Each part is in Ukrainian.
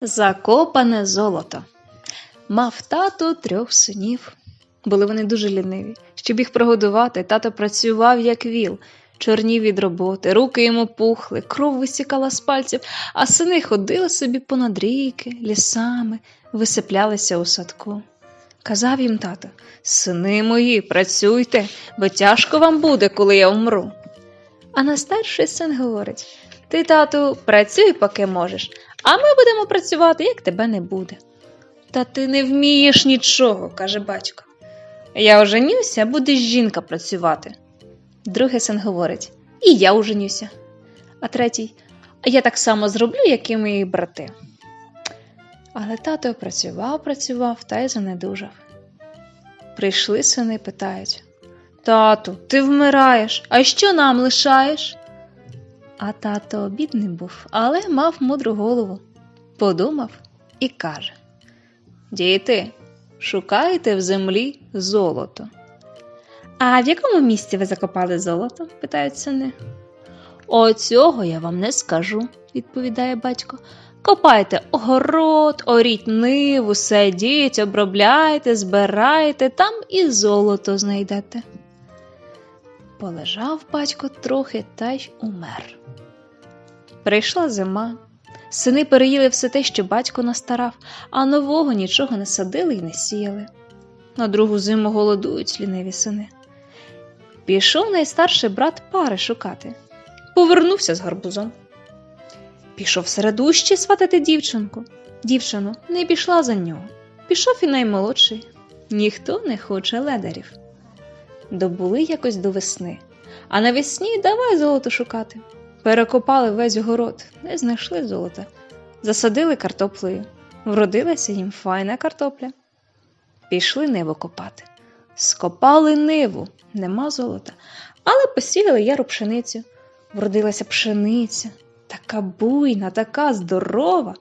Закопане золото. Мав тато трьох синів. Були вони дуже ліниві. Щоб їх прогодувати, тато працював як віл, чорнів від роботи, руки йому пухли, кров висікала з пальців, а сини ходили собі понад ріки, лісами, висиплялися у садку. Казав їм тато: Сини мої, працюйте, бо тяжко вам буде, коли я вмру. А найстарший син говорить: Ти, тату, працюй, поки можеш, а ми будемо працювати, як тебе не буде. Та ти не вмієш нічого, каже батько. Я оженюся, буде жінка працювати. Другий син говорить, і я оженюся. А третій, я так само зроблю, як і мої брати. Але тато працював, працював та й занедужав. Прийшли сини, питають Тату, ти вмираєш, а що нам лишаєш? А тато бідний був, але мав мудру голову. Подумав і каже: Діти, шукайте в землі золото. А в якому місці ви закопали золото? питають сини. Оцього я вам не скажу, відповідає батько. Копайте огород, оріть ниву, садіть, обробляйте, збирайте, там і золото знайдете. Полежав батько трохи та й умер. Прийшла зима. Сини переїли все те, що батько настарав, а нового нічого не садили й не сіяли. На другу зиму голодують ліниві сини. Пішов найстарший брат пари шукати. Повернувся з гарбузом. Пішов середущі сватати дівчинку. Дівчину не пішла за нього. Пішов і наймолодший. Ніхто не хоче ледарів. Добули якось до весни, а навесні давай золото шукати. Перекопали весь город, не знайшли золота. Засадили картоплею. Вродилася їм файна картопля. Пішли ниву копати. Скопали ниву, нема золота, але посіяли яру пшеницю. Вродилася пшениця, така буйна, така здорова.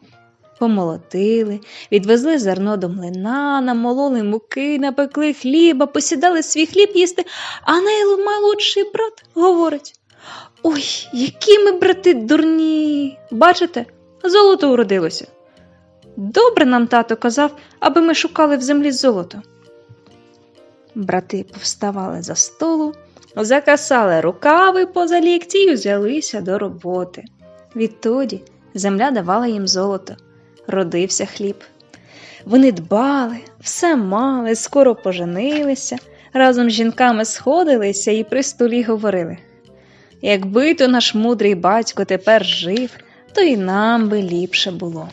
Помолотили, відвезли зерно до млина, намололи муки, напекли хліба, посідали свій хліб їсти, а наймолодший брат говорить Ой, які ми брати дурні. Бачите, золото уродилося. Добре нам тато казав, аби ми шукали в землі золото. Брати повставали за столу, закасали рукави поза лікті й взялися до роботи. Відтоді земля давала їм золото, родився хліб. Вони дбали, все мали, скоро поженилися, разом з жінками сходилися і при столі говорили. Якби то наш мудрий батько тепер жив, то й нам би ліпше було.